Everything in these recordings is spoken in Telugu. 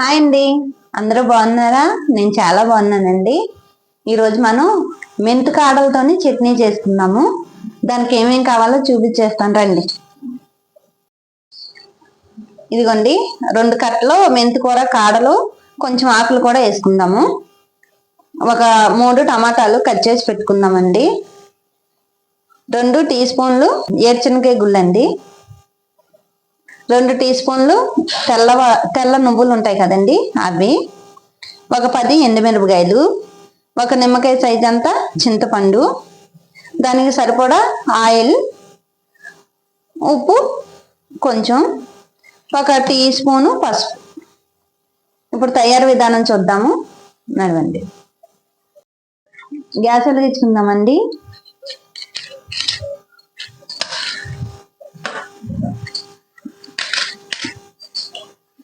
హాయ్ అండి. అందరూ బాగున్నారా? నేను చాలా బాగున్నానండి. ఈరోజు మనం మెంతు కాడలతోని చట్నీ చేసుకుందాము దానికి ఏమేం కావాలో చూపించేస్తాను రండి. ఇదిగోండి రెండు కట్టలు మెంతి కూర కాడలు కొంచెం ఆకులు కూడా వేసుకుందాము. ఒక మూడు టమాటాలు కట్ చేసి పెట్టుకుందామండి. రెండు టీ స్పూన్లు ఏర్చనకాయ గుళ్ళండి. రెండు టీ స్పూన్లు తెల్ల తెల్ల నువ్వులు ఉంటాయి కదండి అవి. ఒక పది ఎండుమిరపకాయలు ఒక నిమ్మకాయ సైజ్ అంతా చింతపండు దానికి సరిపడా ఆయిల్ ఉప్పు కొంచెం ఒక టీ స్పూను పసుపు. ఇప్పుడు తయారు విధానం చూద్దాము. నడవండి. గ్యాస్ వెలిగించుకుందామండి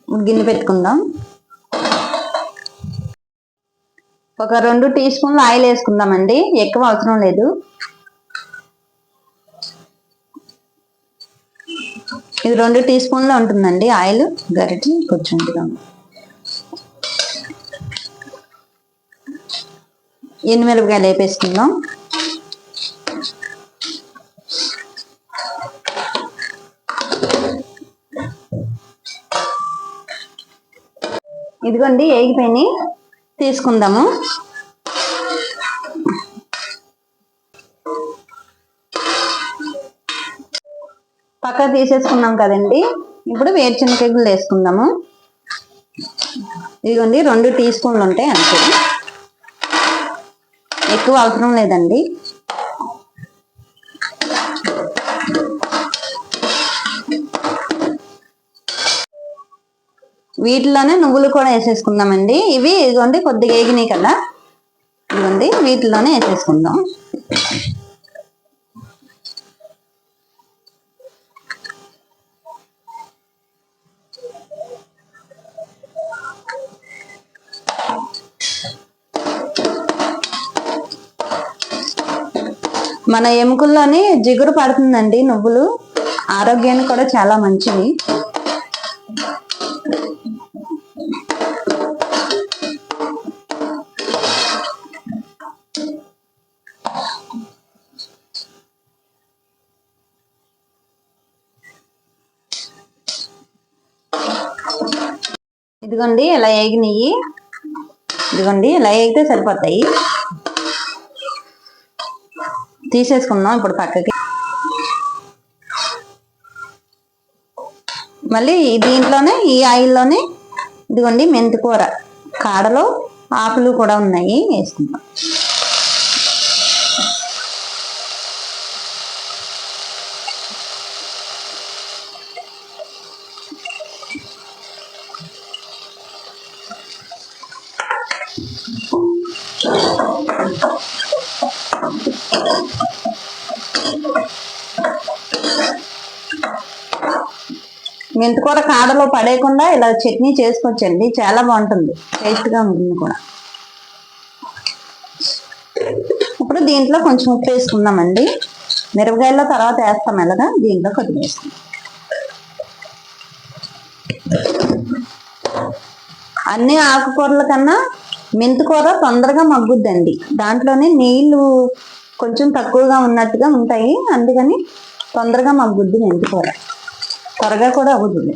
గిన్నె పెట్టుకుందాం. ఒక రెండు టీ స్పూన్లు ఆయిల్ వేసుకుందామండి. ఎక్కువ అవసరం లేదు. ఇది రెండు టీ స్పూన్లు ఉంటుందండి ఆయిల్. గరిటి కొంచెం ఎనిమిరపకాయలు వేపేసుకుందాం. ఇదిగోండి ఏగిపోయినాయి తీసుకుందాము. పక్క తీసేసుకున్నాం కదండి. ఇప్పుడు వేరుశనగలు వేసుకుందాము. ఇదిగోండి రెండు టీ స్పూన్లు ఉంటాయి అంతే. ఎక్కువ అవసరం లేదండి. వీటిలోనే నువ్వులు కూడా వేసేసుకుందామండి. ఇవి ఇదిగోండి కొద్దిగా వేగినాయి కదా. ఇదిగోండి వీటిలోనే వేసేసుకుందాం. మన ఎముకల్లోని జిగురు పడుతుందండి నువ్వులు. ఆరోగ్యానికి కూడా చాలా మంచివి. ఇదిగోండి ఇలా ఏగినాయి ఇదిగోండి ఇలా ఏగితే సరిపోతాయి. తీసేసుకుందాం ఇప్పుడు పక్కకి. మళ్ళీ దీంట్లోనే ఈ ఆయిల్లోనే ఇదిగోండి మెంతికూర. కాడలో ఆకులు కూడా ఉన్నాయి వేసుకుందాం. మెంతికూర కాడలో పడేయకుండా ఇలా చట్నీ చేసుకోవచ్చండి చాలా బాగుంటుంది. టేస్ట్గా ఉంటుంది కూడా. ఇప్పుడు దీంట్లో కొంచెం ఉప్పు వేసుకుందామండి. మిరపకాయల్లో తర్వాత వేస్తాం ఎలాగా? దీంట్లో కొద్దిగా వేసుకుందాం అన్ని ఆకుకూరల కన్నా మెంతికూర తొందరగా మగ్గుద్దండి. దాంట్లోనే నీళ్ళు కొంచెం తక్కువగా ఉన్నట్టుగా ఉంటాయి. అందుకని తొందరగా మగ్గుద్ది మెంతికూర త్వరగా కూడా అవుతుంది.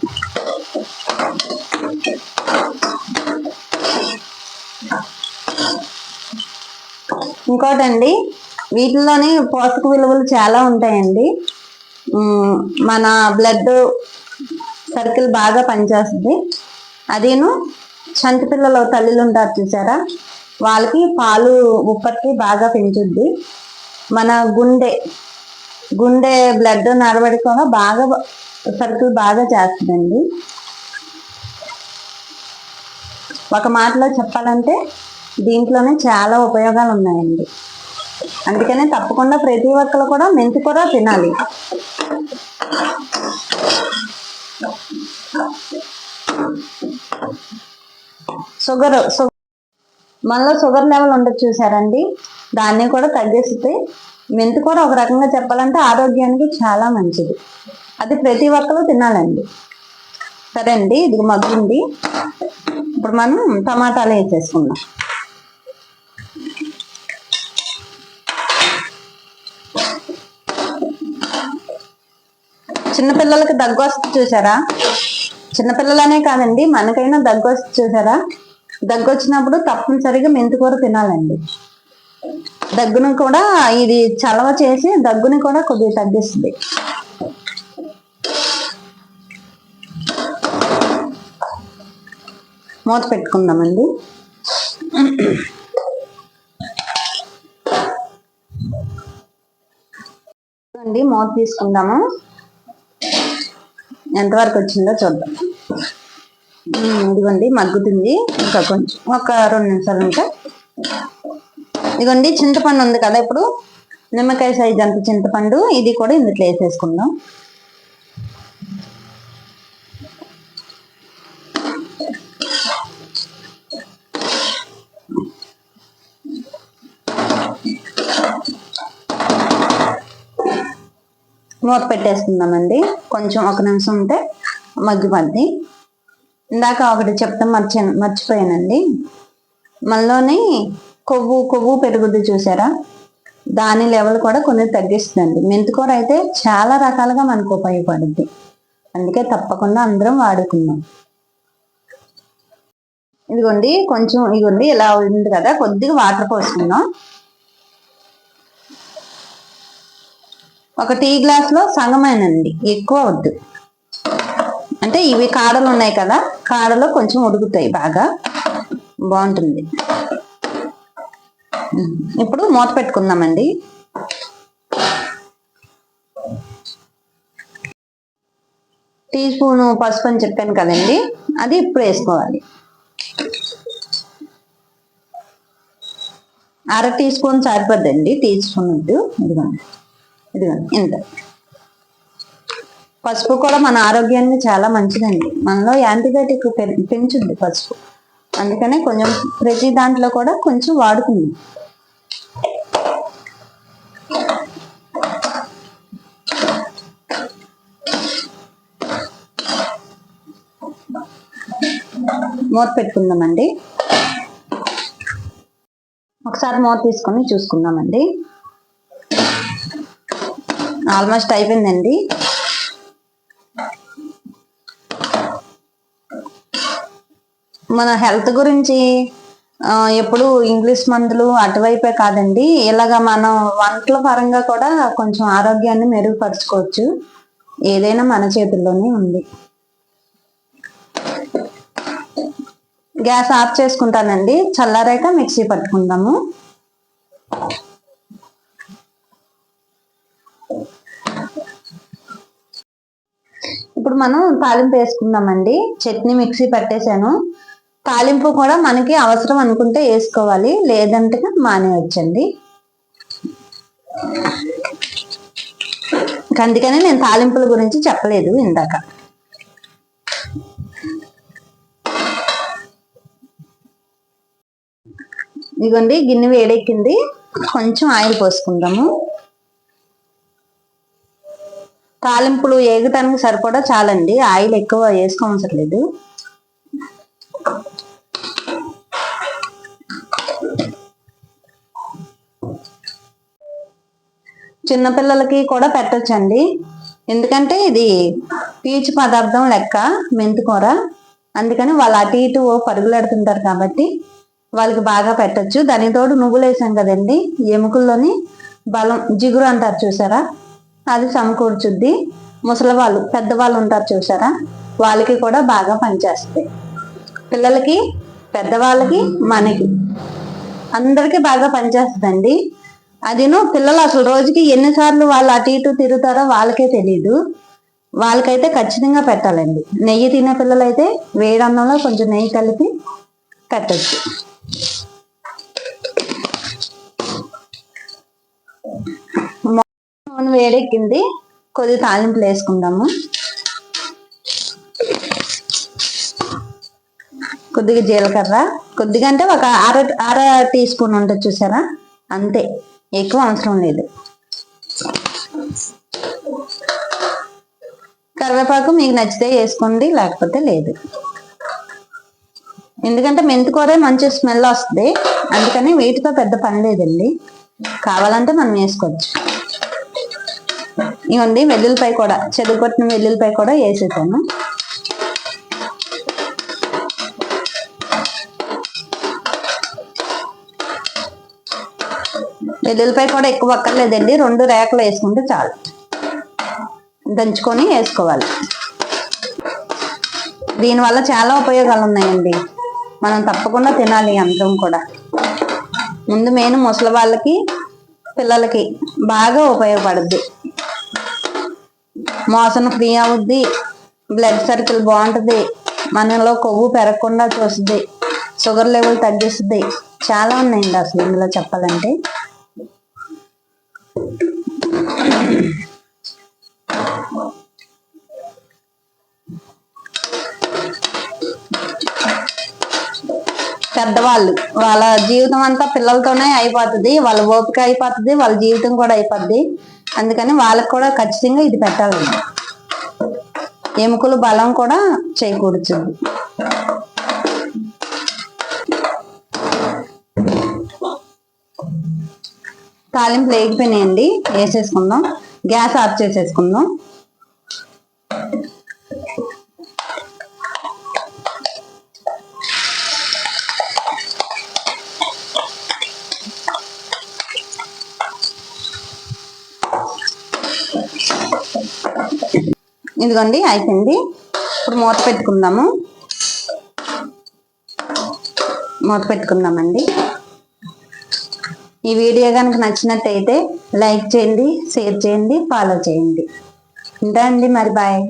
ఇంకోటండి వీటిలోని పోషక విలువలు చాలా ఉంటాయండి. మన బ్లడ్ సర్కిల్ బాగా పనిచేస్తుంది. అదేను చంటి పిల్లలు తల్లిలు ఉంటారు చూసారా? వాళ్ళకి పాలు ఉప్పటికి బాగా పెంచుద్ది. మన గుండె గుండె బ్లడ్ నడవడి కూడా బాగా సరుకులు బాగా చేస్తుందండి. ఒక మాటలో చెప్పాలంటే దీంట్లోనే చాలా ఉపయోగాలు ఉన్నాయండి. అందుకనే తప్పకుండా ప్రతి ఒక్కరు కూడా మెంతి కూర తినాలి. షుగర్ మనలో షుగర్ లెవెల్ ఉండదు చూసారండి. దాన్ని కూడా తగ్గిస్తే మెంతి కూడా ఒక రకంగా చెప్పాలంటే ఆరోగ్యానికి చాలా మంచిది. అది ప్రతి ఒక్కరు తినాలండి. సరే అండి ఇది మగ్గింది. ఇప్పుడు మనం టమాటాలు వేసేసుకుందాం. చిన్నపిల్లలకి దగ్గు వస్తుంది చూసారా? చిన్నపిల్లలనే కాదండి మనకైనా దగ్గు వస్తుంది చూసారా? దగ్గు వచ్చినప్పుడు తప్పనిసరిగా మెంతికూర తినాలండి. దగ్గును కూడా ఇది చలవ చేసి దగ్గుని కూడా కొద్దిగా తగ్గిస్తుంది. మూత పెట్టుకుందామండి. అండి మూత తీసుకుందాము. ఎంతవరకు వచ్చిందో చూద్దాం. ఇదిగోండి మగ్గుతుంది. ఇంకా కొంచెం ఒక రెండు నిమిషాలు ఉంటే. ఇదిగోండి చింతపండు ఉంది కదా ఇప్పుడు. నిమ్మకాయ సైజ్ అంత చింతపండు ఇది కూడా ఇందులో వేసేసుకుందాం. మూత పెట్టేసుకుందామండి. కొంచెం ఒక నిమిషం ఉంటే మగ్గిపోద్ది. ఇందాక ఒకటి చెప్తాం మర్చి మర్చిపోయానండి. మనలోని కొవ్వు కొవ్వు పెరుగుద్ది చూసారా? దాని లెవెల్ కూడా కొన్ని తగ్గిస్తుందండి. మెంతికూర అయితే చాలా రకాలుగా మనకు ఉపయోగపడుద్ది. అందుకే తప్పకుండా అందరం వాడుకుందాం. ఇదిగోండి కొంచెం ఇదిగోండి ఇలా ఉంది కదా కొద్దిగా వాటర్ పోసుకుందాం. ఒక టీ గ్లాస్లో సంగమేనండి. ఎక్కువ వద్దు. అంటే ఇవి కాడలు ఉన్నాయి కదా కాడలో కొంచెం ఉడుకుతాయి బాగా. బాగుంటుంది. ఇప్పుడు మూత పెట్టుకుందామండి. టీ స్పూన్ పసుపు అని చెప్పాను కదండి అది ఇప్పుడు వేసుకోవాలి. అర టీ స్పూన్ సరిపోద్దండి టీ స్పూన్ ఇదిగోండి. ఇదిగోండి. ఇంత. పసుపు కూడా మన ఆరోగ్యానికి చాలా మంచిదండి. మనలో యాంటీబయాటిక్ పె- పెంచుద్ది పసుపు. అందుకనే కొంచెం ప్రతి దాంట్లో కూడా కొంచెం వాడుకుందాం. మూత పెట్టుకుందామండి. ఒకసారి మూత తీసుకొని చూసుకుందామండి. ఆల్మోస్ట్ అయిపోయిందండి. మన హెల్త్ గురించి ఎప్పుడు ఇంగ్లీష్ మందులు అటువైపే కాదండి. ఇలాగా మనం వంటల పరంగా కూడా కొంచెం ఆరోగ్యాన్ని మెరుగుపరుచుకోవచ్చు. ఏదైనా మన చేతుల్లోనే ఉంది. గ్యాస్ ఆఫ్ చేసుకుంటానండి. చల్లారాక మిక్సీ పట్టుకుందాము. ఇప్పుడు మనం తాలింపు వేసుకుందామండి. చట్నీ మిక్సీ పట్టేశాను. తాలింపు కూడా మనకి అవసరం అనుకుంటే వేసుకోవాలి లేదంటే మానేయచ్చండి. అందుకనే నేను తాలింపుల గురించి చెప్పలేదు ఇందాక. ఇదిగోండి గిన్నె వేడెక్కింది. కొంచెం ఆయిల్ పోసుకుందాము. తాలింపులు ఏగటానికి సరిపడా చాలండి. ఆయిల్ ఎక్కువ వేసుకోవసరం లేదు. చిన్నపిల్లలకి కూడా పెట్టచ్చండి. ఎందుకంటే ఇది పీచు పదార్థం లెక్క మెంతికూర అందుకని వాళ్ళు అటు ఇటు పరుగులెడుతుంటారు కాబట్టి వాళ్ళకి బాగా పెట్టచ్చు. దానికి తోడు నువ్వులు వేసాం కదండి. ఎముకల్లోని బలం జిగురు అంటారు చూసారా? అది సమకూర్చుద్ది. ముసలి వాళ్ళు పెద్దవాళ్ళు ఉంటారు చూసారా? వాళ్ళకి కూడా బాగా పనిచేస్తాయి పిల్లలకి పెద్దవాళ్ళకి మనకి అందరికీ బాగా పనిచేస్తుందండి. అదిను పిల్లలు అసలు రోజుకి ఎన్నిసార్లు వాళ్ళు అటు ఇటు తిరుగుతారో వాళ్ళకే తెలియదు వాళ్ళకైతే ఖచ్చితంగా పెట్టాలండి. నెయ్యి తినే పిల్లలైతే వేడి అన్నంలో కొంచెం నెయ్యి కలిపి పెట్టచ్చు నూనె వేడెక్కింది. కొద్ది తాలింపులు వేసుకుందాము. కొద్దిగా జీలకర్ర. కొద్దిగా అంటే ఒక అర అర టీ స్పూన్ ఉంటుంది చూసారా? అంతే. ఎక్కువ అవసరం లేదు. కరివేపాకు మీకు నచ్చితే వేసుకోండి లేకపోతే లేదు. ఎందుకంటే మెంతికూర మంచి స్మెల్ వస్తుంది. అందుకని వీటితో పెద్ద పని లేదండి. కావాలంటే మనం వేసుకోవచ్చు. ఇవ్వండి వెల్లుల్లిపాయ కూడా చెదుగొట్టిన వెల్లుల్లిపాయ కూడా వేసేసాను వెల్లుల్లిపాయ కూడా ఎక్కువ అక్కర్లేదండి. రెండు రేకలు వేసుకుంటే చాలు. దంచుకొని వేసుకోవాలి. దీనివల్ల చాలా ఉపయోగాలు ఉన్నాయండి. మనం తప్పకుండా తినాలి అందరం కూడా. ముందు మెయిన్ ముసలి వాళ్ళకి పిల్లలకి బాగా ఉపయోగపడుద్ది. మోసన ఫ్రీ అవుద్ది. బ్లడ్ సర్కిల్ బాగుంటుంది. మనలో కొవ్వు పెరగకుండా చూస్తుంది. షుగర్ లెవెల్ తగ్గిస్తుంది. చాలా ఉన్నాయండి అసలు ఇందులో చెప్పాలంటే. పెద్దవాళ్ళు వాళ్ళ జీవితం అంతా పిల్లలతోనే అయిపోతుంది వాళ్ళ ఓపిక అయిపోతుంది వాళ్ళ జీవితం కూడా అయిపోద్ది. అందుకని వాళ్ళకి కూడా ఖచ్చితంగా ఇది పెట్టాలి. ఎముకలు బలం కూడా చేకూర్చుంది. తాలింపు లేకపోయినాయండి. వేసేసుకుందాం. గ్యాస్ ఆఫ్ చేసేసుకుందాం. ఇదిగోండి అయిపోయింది. ఇప్పుడు మూత పెట్టుకుందాము. మూత పెట్టుకుందామండి. ఈ వీడియో కనుక నచ్చినట్టయితే లైక్ చేయండి షేర్ చేయండి ఫాలో చేయండి. ఉంటా అండి మరి బాయ్.